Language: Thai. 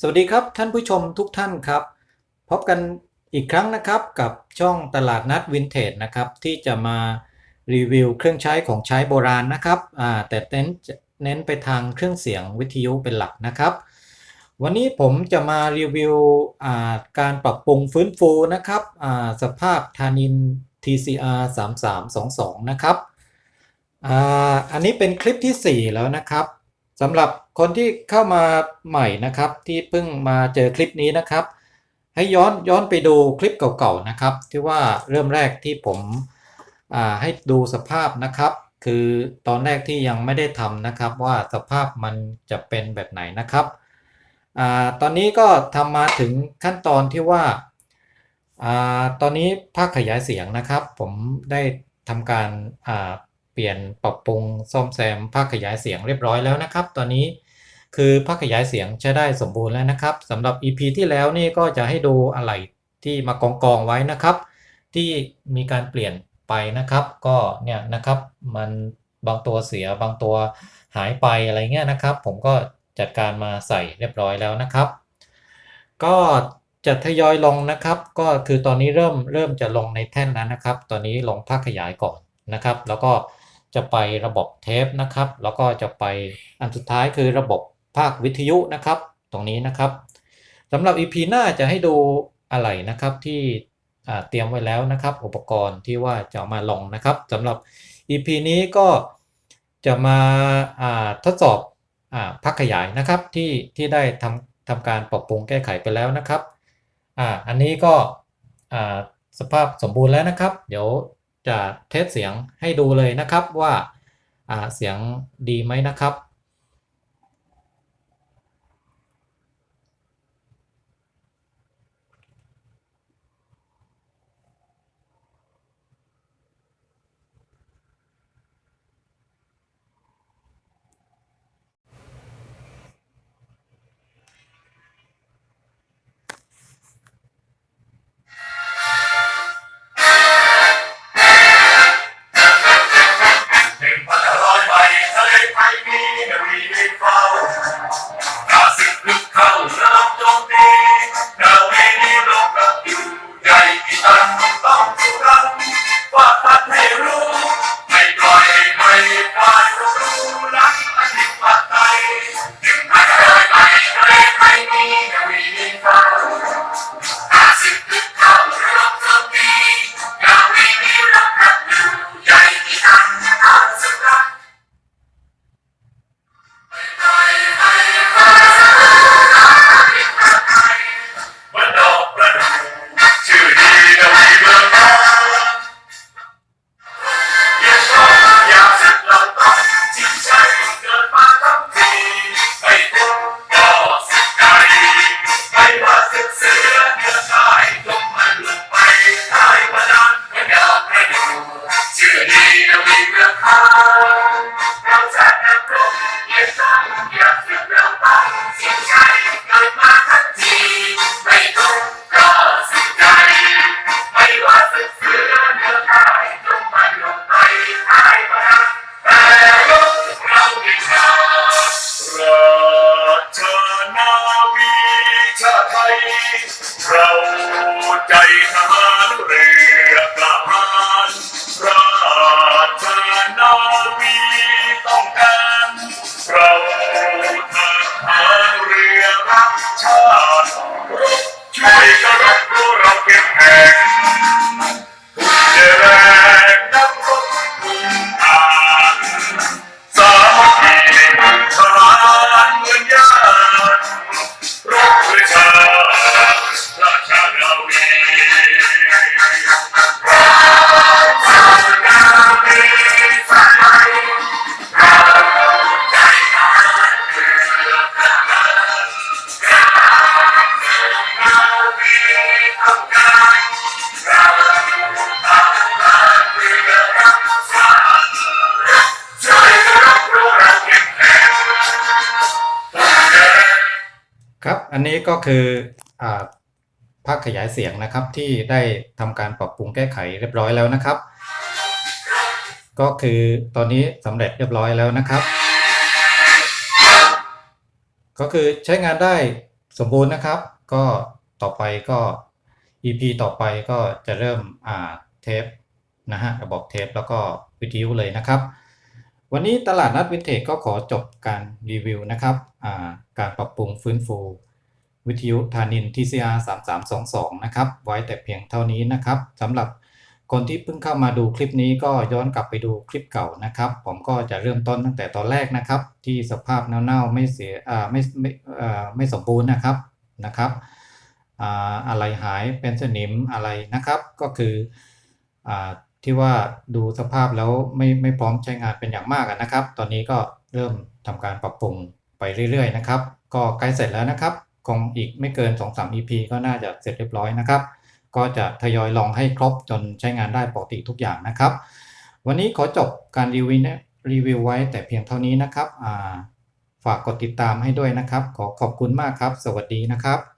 สวัสดีครับท่านผู้ชมทุกท่านครับ พบกันอีกครั้งนะครับกับช่องตลาดนัดวินเทจนะครับที่จะมารีวิวเครื่องใช้ของใช้โบราณนะครับแต่เน้นเน้นไปทางเครื่องเสียงวิทยุเป็นหลักนะครับ วันนี้ผมจะมารีวิวการปรับปรุงฟื้นฟูนะครับสภาพทานิน TCR 3322 นะครับอันนี้เป็นคลิปที่ 4 แล้วนะครับ สำหรับคนที่เข้ามาใหม่นะครับ ที่เพิ่งมาเจอคลิปนี้นะครับ ให้ย้อนย้อนไปดูคลิปเก่าๆนะครับ ที่ว่าเริ่มแรกที่ผมให้ดูสภาพนะครับ คือตอนแรกที่ยังไม่ได้ทำนะครับ ว่าสภาพมันจะเป็นแบบไหนนะครับอตอนนี้ก็ทำมาถึงขั้นตอนที่ว่าอตอนนี้ภาคขยายเสียงนะครับ ผมได้ทำการ เปลี่ยนปรับปรุงซ่อมแซมภาคขยายเสียงเรียบร้อยแล้วนะครับ ตอนนี้คือภาคขยายเสียงใช้ได้สมบูรณ์แล้วนะครับสำหรับ EP ที่แล้วนี่ก็จะให้ดูอะไรที่มากองกองไว้นะครับ ที่มีการเปลี่ยนไปนะครับ ก็เนี่ยนะครับมันบางตัวเสียบางตัวหายไปอะไรเงี้ยนะครับ ผมก็จัดการมาใส่เรียบร้อยแล้วนะครับ ก็จะทยอยลงนะครับ ก็คือตอนนี้เริ่มเริ่มจะลงในแท่นแล้วนะครับ ตอนนี้ลงภาคขยายก่อนนะครับ แล้วก็ จะไประบบเทปนะครับ แล้วก็จะไปอันสุดท้ายคือระบบภาควิทยุนะครับ ตรงนี้นะครับสำหรับ EP หน้าจะให้ดูอะไรนะครับที่เตรียมไว้แล้วนะครับ อุปกรณ์ที่ว่าจะามาลองนะครับสำหรับ EP นี้ก็จะมาทดสอบอ่าภาคขยายนะครับที่ที่ได้ทำทำการปรับปรุงแก้ไขไปแล้วนะครับออันนี้ก็สภาพสมบูรณ์แล้วนะครับ เดี๋ยว จะเทสเสียงให้ดูเลยนะครับว่าอ่าเสียงดีไหมนะครับ เราใจทหารเรือกล้าหาญราชนาวีต้องการเราทหารเรือรักชาติรบช่วยกันรบรู้เราเข้มแข็ง อันนี้ก็คือภาคขยายเสียงนะครับที่ได้ทำการปรับปรุงแก้ไขเรียบร้อยแล้วนะครับ ก็คือตอนนี้สำเร็จเรียบร้อยแล้วนะครับ ก็คือใช้งานได้สมบูรณ์นะครับ ก็ต่อไปก็ EP ต่อไปก็จะเริ่มอ่าเทปนะฮะระบบเทปแล้วก็วิทยุเลยนะครับ วันนี้ตลาดนัดวินเทจก็ขอจบการรีวิวนะครับการปรับปรุงฟื้นฟู วิทยุธานิน TCR 3322นะครับ ไว้แต่เพียงเท่านี้นะครับสำหรับคนที่เพิ่งเข้ามาดูคลิปนี้ก็ย้อนกลับไปดูคลิปเก่านะครับ ผมก็จะเริ่มต้นตั้งแต่ตอนแรกนะครับ ที่สภาพเน่าๆไม่เสียอ่าไม่ไม่อ่าไม่สมบูรณ์นะครับนะครับอ่าอะไรหายเป็นสนิมอะไรนะครับ ก็คืออ่าที่ว่าดูสภาพแล้วไม่ไม่พร้อมใช้งานเป็นอย่างมากนะครับ ตอนนี้ก็เริ่มทำการปรับปรุงไปเรื่อยๆนะครับ ก็ใกล้เสร็จแล้วนะครับ คงอีกไม่เกิน 2-3 EP ก็น่าจะเสร็จเรียบร้อยนะครับ ก็จะทยอยลองให้ครบจนใช้งานได้ปกติทุกอย่างนะครับ วันนี้ขอจบการรีวิวเนี่ยรีวิวไว้แต่เพียงเท่านี้นะครับฝากกดติดตามให้ด้วยนะครับ ขอขอบคุณมากครับ สวัสดีนะครับ